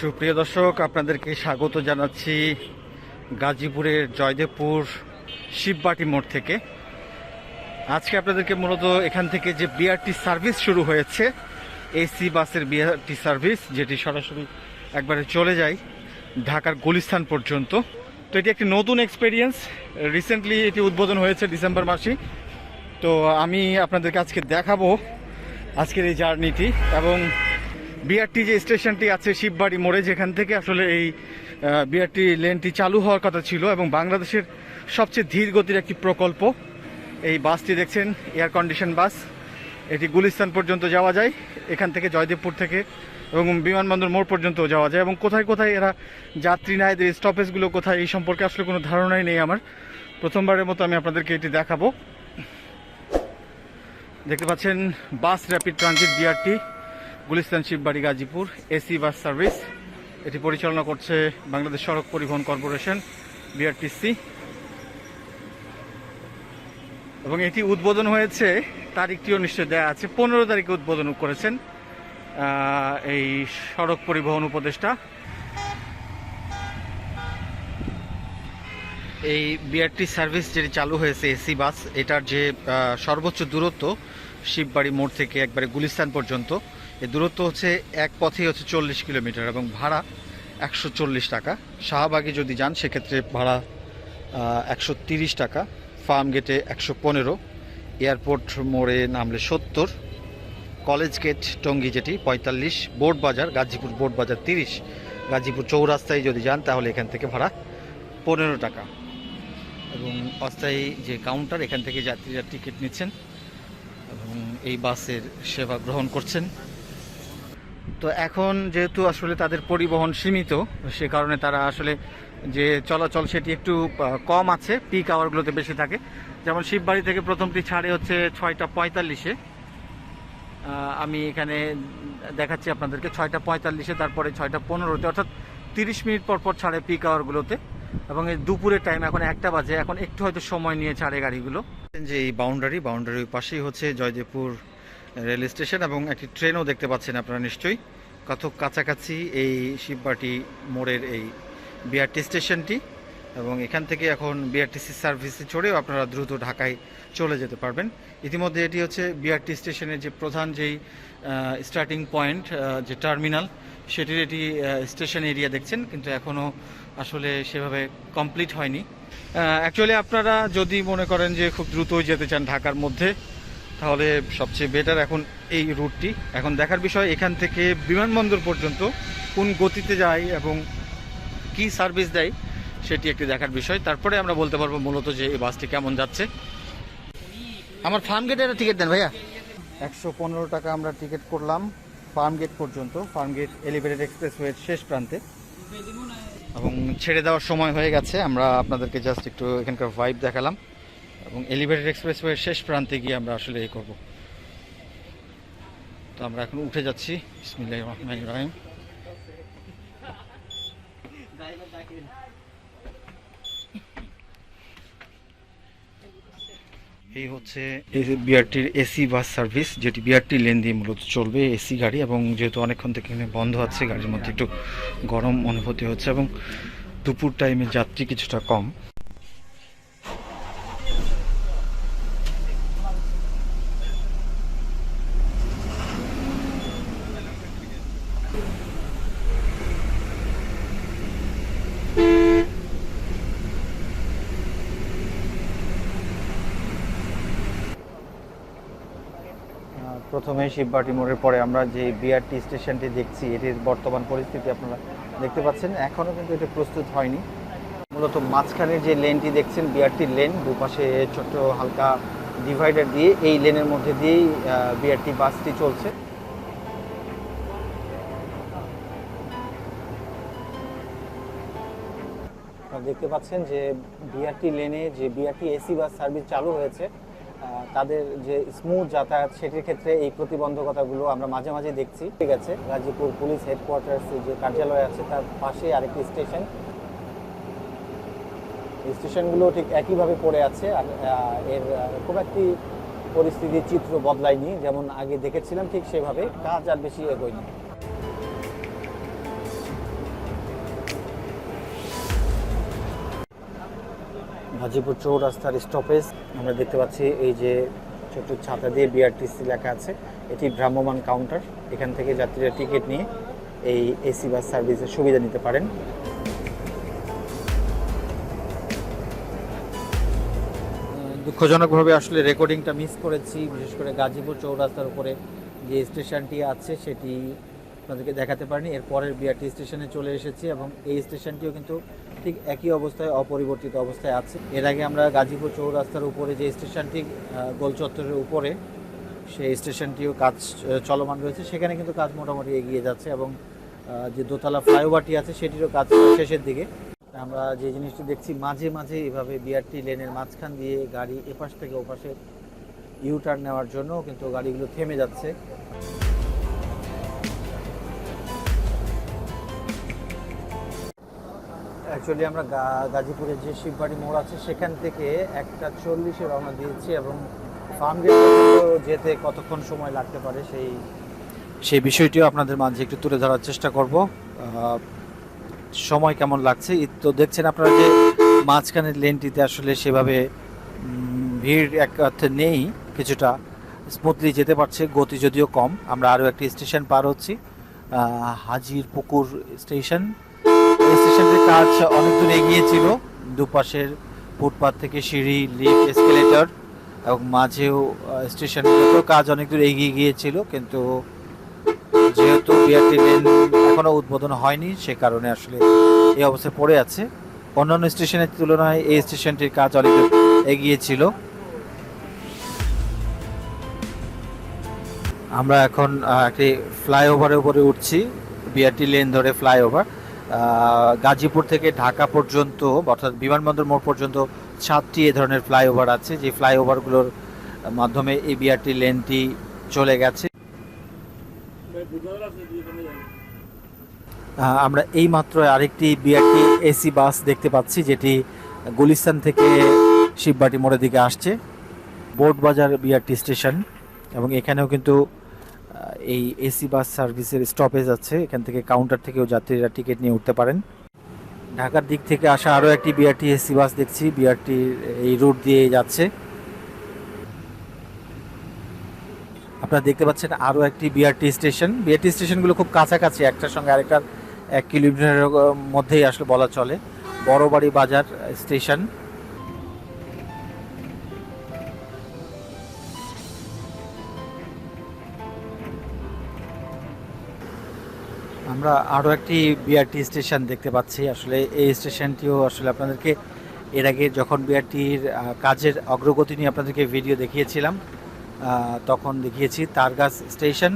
সুপ্রিয় দর্শক, আপনাদেরকে স্বাগত জানাচ্ছি গাজীপুরের জয়দেবপুর শিববাটি মোড় থেকে। আজকে আপনাদেরকে মূলত এখান থেকে যে বিআরটি সার্ভিস শুরু হয়েছে এসি বাসের বিআরটি সার্ভিস যেটি সরাসরি একবারে চলে যায় ঢাকার গুলিস্তান পর্যন্ত। তো এটি একটি নতুন এক্সপেরিয়েন্স রিসেন্টলি এটি উদ্বোধন হয়েছে ডিসেম্বর মাসে। তো আমি আপনাদেরকে আজকে দেখাবো আজকের এই জার্নিটি এবং বিআরটি যে স্টেশনটি আছে শিববাড়ি মোড়ে, যেখান থেকে আসলে এই বিআরটি লেনটি চালু হওয়ার কথা ছিল এবং বাংলাদেশের সবচেয়ে ধীর গতির একটি প্রকল্প। এই বাসটি দেখছেন এয়ার কন্ডিশন বাস। এটি গুলিস্তান পর্যন্ত যাওয়া যায়, এখান থেকে জয়দেবপুর থেকে এবং বিমানবন্দর মোড় পর্যন্ত যাওয়া যায়। এবং কোথায় কোথায় এরা যাত্রী নেয়, এদের স্টপেজগুলো কোথায়, এই সম্পর্কে আসলে কোনো ধারণাই নেই আমার। প্রথমবারের মতো আমি আপনাদেরকে এটি দেখাবো। দেখতে পাচ্ছেন, bus rapid transit BRT Gulistan Shibbari Gazipur, AC bus service. এটি পরিচালনা করছে বাংলাদেশ সড়ক পরিবহন কর্পোরেশন বিআরটিসি এবং এটি উদ্বোধন হয়েছে তারিখটিও নিশ্চয় দেওয়া আছে, পনেরো তারিখে উদ্বোধন করেছেন এই সড়ক পরিবহন উপদেষ্টা। এই বিআরটি সার্ভিস যেটি চালু হয়েছে, এসি বাস, এটার যে সর্বোচ্চ দূরত্ব শিববাড়ি মোড় থেকে একবারে গুলিস্তান পর্যন্ত এই দূরত্ব হচ্ছে এক পথেই হচ্ছে চল্লিশ কিলোমিটার এবং ভাড়া একশো চল্লিশ টাকা। শাহবাগে যদি যান, সেক্ষেত্রে ভাড়া একশো তিরিশ টাকা। ফার্ম গেটে একশো পনেরো। এয়ারপোর্ট মোড়ে নামলে সত্তর। কলেজ গেট, টঙ্গী যেটি পঁয়তাল্লিশ। বোর্ড বাজার, গাজীপুর বোর্ড বাজার তিরিশ। গাজীপুর চৌরাস্তায় যদি যান, তাহলে এখান থেকে ভাড়া পনেরো টাকা। এবং অস্থায়ী যে কাউন্টার, এখান থেকে যাত্রীরা টিকিট নিচ্ছেন এবং এই বাসের সেবা গ্রহণ করছেন। তো এখন যেহেতু আসলে তাদের পরিবহন সীমিত, সে কারণে তারা আসলে যে চলাচল সেটি একটু কম আছে পিক আওয়ারগুলোতে বেশি থাকে। যেমন শিববাড়ি থেকে প্রথমটি ছাড়ে হচ্ছে ছয়টা পঁয়তাল্লিশে। আমি এখানে দেখাচ্ছি আপনাদেরকে, ছয়টা পঁয়তাল্লিশে, তারপরে ছয়টা পনেরোতে, অর্থাৎ তিরিশ মিনিট পর পর ছাড়ে পিক আওয়ারগুলোতে এবং এই দুপুরের টাইম এখন একটা বাজে, এখন একটু হয়তো সময় নিয়ে ছাড়ে গাড়িগুলো। যে এই বাউন্ডারি বাউন্ডারির পাশেই হচ্ছে জয়দেবপুর রেল স্টেশন এবং একটি ট্রেনও দেখতে পাচ্ছেন আপনারা নিশ্চয়ই। কত কাছাকাছি এই শিববাটি মোড়ের এই বিআরটি স্টেশনটি এবং এখান থেকে এখন বিআরটিসি সার্ভিসে চড়েও আপনারা দ্রুত ঢাকায় চলে যেতে পারবেন। ইতিমধ্যে এটি হচ্ছে বিআরটি স্টেশনের যে প্রধান যেই স্টার্টিং পয়েন্ট যে টার্মিনাল সেটির এটি স্টেশন এরিয়া দেখছেন, কিন্তু এখনও আসলে সেভাবে কমপ্লিট হয়নি। অ্যাকচুয়ালি আপনারা যদি মনে করেন যে খুব দ্রুতই যেতে চান ঢাকার মধ্যে তাহলে সবচেয়ে বেটার এখন এই রুটটি এখন দেখার বিষয় এখান থেকে বিমানবন্দর পর্যন্ত কোন গতিতে যায় এবং কি সার্ভিস দেয় সেটি একটি দেখার বিষয়। তারপরে আমরা বলতে পারব মূলত যে এই বাসটি কেমন যাচ্ছে। আমার ফার্ম গেটের টিকিট দেন ভাইয়া। একশো পনেরো টাকা আমরা টিকিট করলাম ফার্ম গেট পর্যন্ত। ফার্ম গেট এলিভেটেড এক্সপ্রেসওয়ের শেষ প্রান্তে। এবং ছেড়ে দেওয়ার সময় হয়ে গেছে। আমরা আপনাদেরকে জাস্ট একটু এখানকার ভাইব দেখালাম। এবং এলিভেটেড এক্সপ্রেসওয়ের শেষ প্রান্তে গিয়ে আমরা আসলে এই করব। তো আমরা এখন উঠে যাচ্ছি। বিসমিল্লাহির রহমানির রহিম। এই হচ্ছে বিআরটির এসি বাস সার্ভিস, যেটি বিআরটি লেন দিয়ে মূলত চলবে, এসি গাড়ি এবং যেহেতু অনেকক্ষণ থেকে বন্ধ আছে, গাড়ির মধ্যে একটু গরম অনুভূতি হচ্ছে এবং দুপুর টাইমে যাত্রী কিছুটা কম। শিববাটি মোড়ের পরে আমরা যে বিআরটি স্টেশনটি দেখছি, এটির বর্তমান পরিস্থিতি আপনারা দেখতে পাচ্ছেন। এখনও কিন্তু এটা প্রস্তুত হয়নি। মূলত মাঝখানে যে লেনটি দেখছেন বিআরটির লেন, দুপাশে ছোট হালকা ডিভাইডার দিয়ে এই লেনের মধ্যে দিয়েই বিআরটি বাসটি চলছে। দেখতে পাচ্ছেন যে বিআরটি লেনে যে বিআরটি এসি বাস সার্ভিস চালু হয়েছে তাদের যে স্মুথ যাতায়াত, সেটির ক্ষেত্রে এই প্রতিবন্ধকতাগুলো আমরা মাঝে মাঝে দেখছি। ঠিক আছে, গাজীপুর পুলিশ হেডকোয়ার্টার্স যে কার্যালয় আছে, তার পাশে আরেকটি স্টেশন স্টেশনগুলো ঠিক একইভাবে পড়ে আছে আর এর খুব একটি পরিস্থিতির চিত্র বদলায়নি। যেমন আগে দেখেছিলাম ঠিক সেভাবে, কাজ আর বেশি এগোয়নি। হাজিপুর চৌরাস্তার স্টপেজ আমরা দেখতে পাচ্ছি এই যে ছোট্ট ছাতা দিয়ে বিআরটিসি লেখা আছে। এটি ভ্রাম্যমান কাউন্টার এখান থেকে যাত্রীরা টিকিট নিয়ে এই এসি বাস সার্ভিসের সুবিধা নিতে পারেন। দুঃখজনকভাবে আসলে রেকর্ডিংটা মিস করেছি। বিশেষ করে গাজীপুর চৌরাস্তার উপরে যে স্টেশনটি আছে, সেটি আপনাদেরকে দেখাতে পারিনি। এর পরের বিআরটি স্টেশনে চলে এসেছি এবং এই স্টেশনটিও কিন্তু ঠিক একই অবস্থায় অপরিবর্তিত অবস্থায় আছে। এর আগে আমরা গাজীপুর চৌরাস্তার উপরে যে স্টেশনটি গোল চত্বরের উপরে, সেই স্টেশনটিও কাজ চলমান রয়েছে। সেখানে কিন্তু কাজ মোটামুটি এগিয়ে যাচ্ছে এবং যে দোতলা ফ্লাইওভারটি আছে সেটিরও কাজ শেষের দিকে। আমরা যে জিনিসটি দেখছি, মাঝে মাঝে এভাবে বিআরটি লেনের মাঝখান দিয়ে গাড়ি এপাশ থেকে ওপাশে ইউ টার্ন নেওয়ার জন্য কিন্তু গাড়িগুলো থেমে যাচ্ছে। অ্যাকচুয়ালি আমরা গা- গাজীপুরের যে শিববাড়ি মোড় আছে, সেখান থেকে একটা চল্লিশে রওনা দিয়েছি এবং ফার্ম যেতে কতক্ষণ সময় লাগতে পারে সেই সেই বিষয়টিও আপনাদের মাঝে একটু তুলে ধরার চেষ্টা করব। সময় কেমন লাগছে? তো দেখছেন আপনারা যে মাঝখানের লেনটিতে আসলে সেভাবে ভিড় এক অর্থে নেই, কিছুটা স্মুথলি যেতে পারছে, গতি যদিও কম। আমরা আরও একটি স্টেশন পার হচ্ছি হাজির পুকুর স্টেশন স্টেশনটির কাজ অনেক দূর এগিয়েছিল দুপাশের ফুটপাথ থেকে সিঁড়ি লিফট এসকেলেটর এবং মাঝেও স্টেশনগুলোতেও কাজ অনেক দূর এগিয়ে গিয়েছিল, কিন্তু যেহেতু বিআরটি লেন এখনও উদ্বোধন হয়নি, সে কারণে আসলে এই অবস্থায় পড়ে আছে। অন্যান্য স্টেশনের তুলনায় এই স্টেশনটির কাজ অনেক দূর এগিয়ে ছিল। আমরা এখন একটি ফ্লাইওভারের উপরে উঠছি বিআরটি লেন ধরে ফ্লাইওভার গাজীপুর থেকে ঢাকা পর্যন্ত, অর্থাৎ বিমানবন্দর মোড় পর্যন্ত সাতটি এ ধরনের ফ্লাইওভার আছে। যে ফ্লাইওভারগুলোর মাধ্যমে এই বিআরটি লেনটি চলে গেছে। আমরা এই মাত্র আরেকটি বিআরটি এসি বাস দেখতে পাচ্ছি, যেটি গুলিস্তান থেকে শিববাটি মোড়ের দিকে আসছে। বোর্ডবাজার বিআরটি স্টেশন এবং এখানেও কিন্তু এই এসি বাস সার্ভিসের স্টপেজ আছে। এখান থেকে কাউন্টার থেকেও যাত্রীরা টিকিট নিয়ে উঠতে পারেন। ঢাকার দিক থেকে আসা আরও একটি বিআরটি এসি বাস দেখছি। বিআরটি এই রুট দিয়ে যাচ্ছে। আপনারা দেখতে পাচ্ছেন আরও একটি বিআরটি স্টেশন বিআরটি স্টেশনগুলো খুব কাছাকাছি, একটার সঙ্গে আরেকটার এক কিলোমিটারের মধ্যেই আসলে বলা চলে। বড়বাড়ি বাজার স্টেশন আমরা আরও একটি বিআরটি স্টেশন দেখতে পাচ্ছি। আসলে এই স্টেশনটিও আসলে আপনাদেরকে এর আগে যখন বিআরটির কাজের অগ্রগতি নিয়ে আপনাদেরকে ভিডিও দেখিয়েছিলাম তখন দেখিয়েছি তারগাছ স্টেশন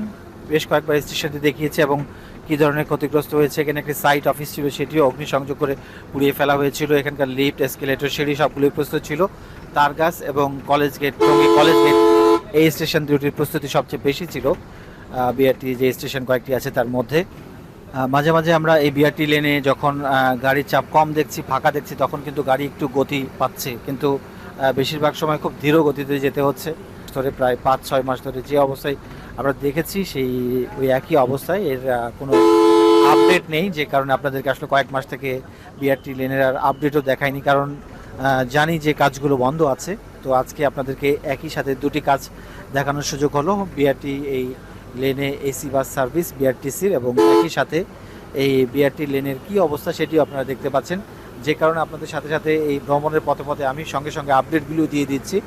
বেশ কয়েকবার স্টেশনটি দেখিয়েছি এবং কী ধরনের ক্ষতিগ্রস্ত হয়েছে, এখানে একটি সাইট অফিস ছিল, সেটিও অগ্নিসংযোগ করে পুড়িয়ে ফেলা হয়েছিল। এখানকার লিফট এসকেলেটর সিঁড়ি সবগুলোই প্রস্তুত ছিল। তারগাছ এবং কলেজ গেট কলেজ গেট এই স্টেশন দুটির প্রস্তুতি সবচেয়ে বেশি ছিল। বিআরটি যে স্টেশন কয়েকটি আছে তার মধ্যে। মাঝে মাঝে আমরা এই বিআরটি লেনে যখন গাড়ির চাপ কম দেখছি, ফাঁকা দেখছি, তখন কিন্তু গাড়ি একটু গতি পাচ্ছে। কিন্তু বেশিরভাগ সময় খুব ধীর গতিতে যেতে হচ্ছে। ধরে প্রায় পাঁচ, ছয় মাস ধরে যে অবস্থায় আমরা দেখেছি, সেই ওই একই অবস্থায় এর কোনো আপডেট নেই। যে কারণে আপনাদেরকে আসলে কয়েক মাস থেকে বিআরটি লেনের আর আপডেটও দেখায়নি কারণ জানি যে কাজগুলো বন্ধ আছে। তো আজকে আপনাদেরকে একই সাথে দুটি কাজ দেখানোর সুযোগ হলো। বিআরটি এই লেনে এসি বাস সার্ভিস, বিআরটিসির এবং একই সাথে এই বিআরটি লেনের কি অবস্থা সেটিও আপনারা দেখতে পাচ্ছেন। যে কারণে আপনাদের সাথে সাথে এই ভ্রমণের পথে পথে আমি সঙ্গে সঙ্গে আপডেটগুলো দিয়ে দিচ্ছি।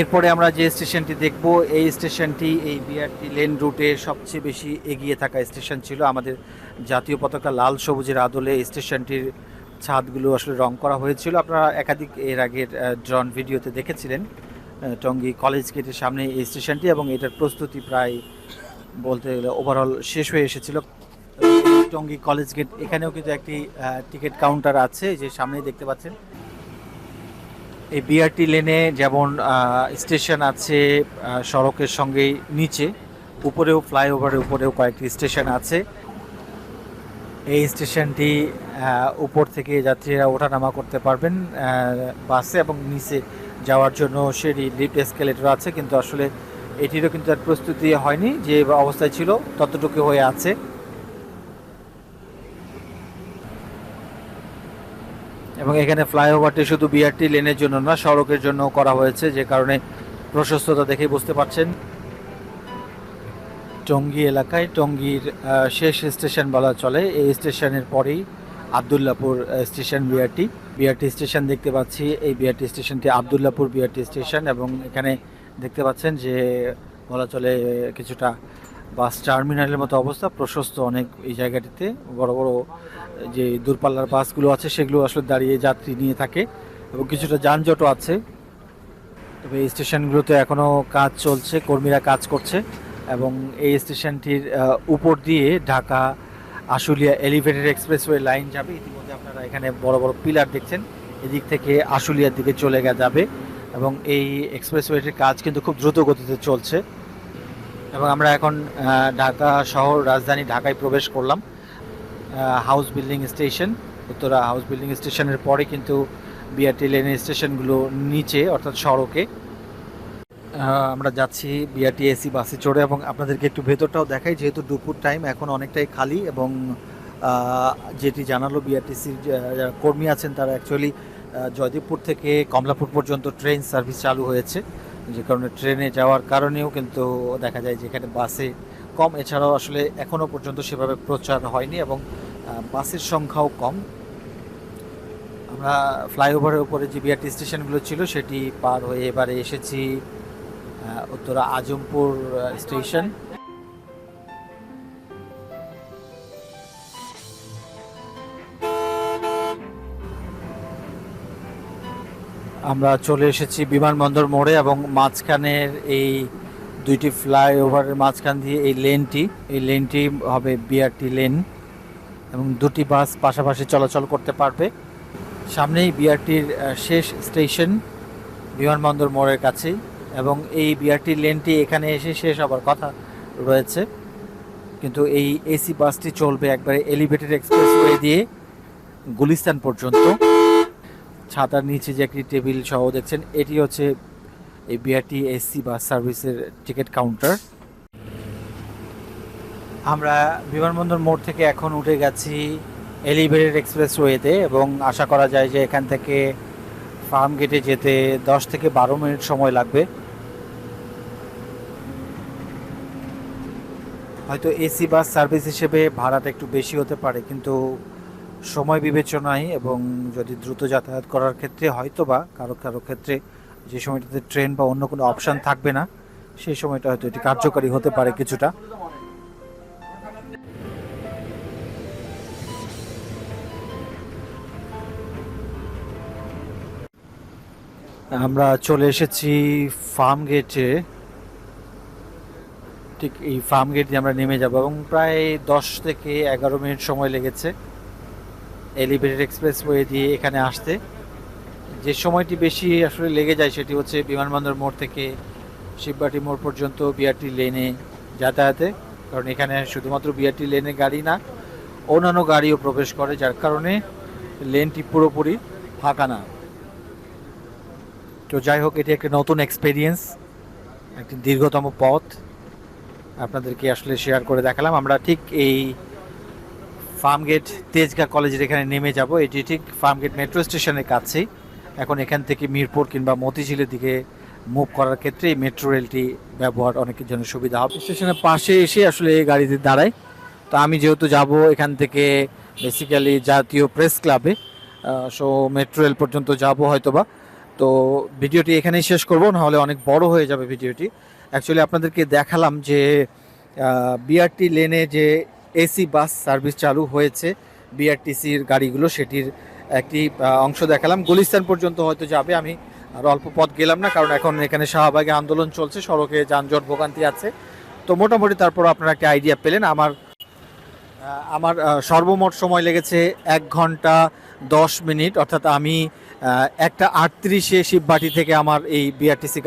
এরপরে আমরা যে স্টেশনটি দেখব, এই স্টেশনটি এই বিআরটি লেন রুটে সবচেয়ে বেশি এগিয়ে থাকা স্টেশন ছিল। আমাদের জাতীয় পতাকা লাল সবুজের আদলে স্টেশনটির ছাদগুলো আসলে রং করা হয়েছিল। আপনারা একাধিক এর আগের ড্রন ভিডিওতে দেখেছিলেন। টঙ্গী কলেজ গেটের সামনে এই স্টেশনটি এবং এটার প্রস্তুতি প্রায় বলতে গেলে ওভারঅল শেষ হয়ে এসেছিল। টঙ্গী কলেজ গেট, এখানেও কিন্তু একটি টিকিট কাউন্টার আছে যে সামনেই দেখতে পাচ্ছেন। এই বিআরটি লেনে যেমন স্টেশন আছে সড়কের সঙ্গেই নিচে, উপরেও ফ্লাইওভারের উপরেও কয়েকটি স্টেশন আছে। এই স্টেশনটি উপর থেকে যাত্রীরা ওঠানামা করতে পারবেন বাসে এবং নিচে যাওয়ার জন্য সেটি লিফট এসকেলেটর আছে, কিন্তু আসলে এটিরও কিন্তু আর প্রস্তুতি হয়নি, যে অবস্থায় ছিল ততটুকু হয়ে আছে। এবং এখানে ফ্লাইওভারটি শুধু বিআরটি লেনের জন্য না, সড়কের জন্য করা হয়েছে, যে কারণে প্রশস্ততা দেখে বুঝতে পারছেন। টঙ্গী এলাকায় টঙ্গীর শেষ স্টেশন বলা চলে, এই স্টেশনের পরেই Abdullahpur station BRT. BRT station দেখতে পাচ্ছি। এই বিআরটি স্টেশনটি আবদুল্লাপুর বিআরটি স্টেশন এবং এখানে দেখতে পাচ্ছেন যে বলা চলে কিছুটা বাস টার্মিনালের মতো অবস্থা। প্রশস্ত অনেক এই জায়গাটিতে। বড় বড় যে দূরপাল্লার বাসগুলো আছে, সেগুলো আসলে দাঁড়িয়ে যাত্রী নিয়ে থাকে এবং কিছুটা যানজটও আছে। তবে এই স্টেশনগুলোতে এখনও কাজ চলছে, কর্মীরা কাজ করছে এবং এই স্টেশনটির উপর দিয়ে Dhaka Ashulia elevated expressway line যাবে। ইতিমধ্যে আপনারা এখানে বড় বড় পিলার দেখছেন। এদিক থেকে আশুলিয়ার দিকে চলে গে যাবে এবং এই এক্সপ্রেসওয়েটির কাজ কিন্তু খুব দ্রুত গতিতে চলছে। এবং আমরা এখন ঢাকা শহর রাজধানী ঢাকায় প্রবেশ করলাম। House building station Uttara house building স্টেশনের পরে কিন্তু বিআরটি লেনের স্টেশনগুলো নিচে, অর্থাৎ সড়কে। আমরা যাচ্ছি বিআরটিএসি বাসে চড়ে এবং আপনাদেরকে একটু ভেতরটাও দেখাই, যেহেতু দুপুর টাইম এখন অনেকটাই খালি এবং যেটি জানালো বিআরটিসির যারা কর্মী আছেন, তারা অ্যাকচুয়ালি জয়দেবপুর থেকে কমলাপুর পর্যন্ত ট্রেন সার্ভিস চালু হয়েছে। যে কারণে ট্রেনে যাওয়ার কারণেও কিন্তু দেখা যায় যে এখানে বাসে কম। এছাড়াও আসলে এখনও পর্যন্ত সেভাবে প্রচার হয়নি এবং বাসের সংখ্যাও কম। আমরা ফ্লাইওভারের উপরে যে বিআরটি স্টেশনগুলো ছিল, সেটি পার হয়ে এবারে এসেছি উত্তরা আজমপুর স্টেশন। আমরা চলে এসেছি বিমানবন্দর মোড়ে এবং মাঝখানের এই দুইটি ফ্লাইওভারের মাঝখান দিয়ে এই লেনটি। এই লেনটি হবে বিআরটি লেন এবং দুটি বাস পাশাপাশি চলাচল করতে পারবে। সামনেই বিআরটির শেষ স্টেশন বিমানবন্দর মোড়ের কাছেই। এবং এই বিআরটি লেনটি এখানে এসে শেষ হবার কথা রয়েছে। কিন্তু এই এসি বাসটি চলবে একবারে এলিভেটেড এক্সপ্রেসওয়ে দিয়ে গুলিস্তান পর্যন্ত। ছাতার নিচে যে একটি টেবিল সহ দেখছেন, এটি হচ্ছে এই বিআরটি এসি বাস সার্ভিসের টিকিট কাউন্টার। আমরা বিমানবন্দর মোড় থেকে এখন উঠে গেছি এলিভেটেড এক্সপ্রেসওয়েতে এবং আশা করা যায় যে এখান থেকে ফার্ম গেটে যেতে দশ থেকে বারো মিনিট সময় লাগবে। হয়তো এসি বাস সার্ভিস হিসেবে ভাড়াটা একটু বেশি হতে পারে, কিন্তু সময় বিবেচনায় এবং যদি দ্রুত যাতায়াত করার ক্ষেত্রে হয়তো বা কারও কারও ক্ষেত্রে যে সময়টাতে ট্রেন বা অন্য কোনো অপশান থাকবে না সেই সময়টা হয়তো এটি কার্যকারী হতে পারে কিছুটা। আমরা চলে এসেছি ফার্ম গেটে। ঠিক এই ফার্ম গেট দিয়ে আমরা নেমে যাব এবং প্রায় দশ থেকে এগারো মিনিট সময় লেগেছে এলিভেটেড এক্সপ্রেস ওয়ে দিয়ে এখানে আসতে। যে সময়টি বেশি আসলে লেগে যায় সেটি হচ্ছে বিমানবন্দর মোড় থেকে শিববাটি মোড় পর্যন্ত বিআরটি লেনে যাতায়াতে, কারণ এখানে শুধুমাত্র বিআরটি লেনে গাড়ি না, অন্যান্য গাড়িও প্রবেশ করে, যার কারণে লেনটি পুরোপুরি ফাঁকা না। তো যাই হোক, এটি একটা নতুন এক্সপেরিয়েন্স একটি দীর্ঘতম পথ। আপনাদেরকে আসলে শেয়ার করে দেখালাম। আমরা ঠিক এই ফার্মগেট তেজগা কলেজের এখানে নেমে যাব। এটি ঠিক ফার্মগেট মেট্রো স্টেশনের কাছেই। এখন এখান থেকে মিরপুর কিংবা মতিঝিলের দিকে মুভ করার ক্ষেত্রে এই মেট্রো রেলটি ব্যবহার অনেকের জন্য সুবিধা হবে। স্টেশনের পাশে এসে আসলে এই গাড়িতে দাঁড়ায়। তো আমি যেহেতু যাব এখান থেকে বেসিক্যালি জাতীয় প্রেস ক্লাবে সো মেট্রো রেল পর্যন্ত যাব হয়তোবা। তো ভিডিওটি এখানেই শেষ করব, নাহলে অনেক বড় হয়ে যাবে ভিডিওটি। অ্যাকচুয়ালি আপনাদেরকে দেখালাম যে বিআরটি লেনে যে এসি বাস সার্ভিস চালু হয়েছে বিআরটিসির গাড়িগুলো, সেটির একটি অংশ দেখালাম। গুলিস্তান পর্যন্ত হয়তো যাবে, আমি আর অল্প পথ গেলাম না, কারণ এখন এখানে শাহবাগে আন্দোলন চলছে, সড়কে যানজট ভোগান্তি আছে। তো মোটামুটি তারপর আপনারা একটা আইডিয়া পেলেন, আমার আমার সর্বমোট সময় লেগেছে এক ঘণ্টা দশ মিনিট, অর্থাৎ আমি একটা আটত্রিশে শিববাটি থেকে আমার এই বিআরটিসি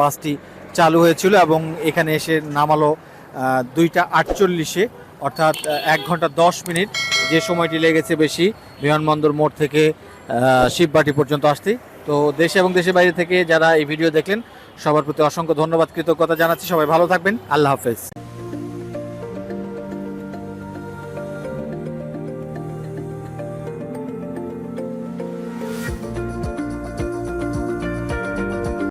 বাসটি চালু হয়েছিল এবং এখানে এসে নামালো দুইটা আটচল্লিশে, অর্থাৎ এক ঘণ্টা দশ মিনিট। যে সময়টি লেগেছে বেশি, বিমানবন্দর মোড় থেকে শিববাটি পর্যন্ত আসতে। তো দেশে এবং দেশের বাইরে থেকে যারা এই ভিডিও দেখলেন, সবার প্রতি অসংখ্য ধন্যবাদ, কৃতজ্ঞতা জানাচ্ছি। সবাই ভালো থাকবেন। আল্লাহ হাফেজ।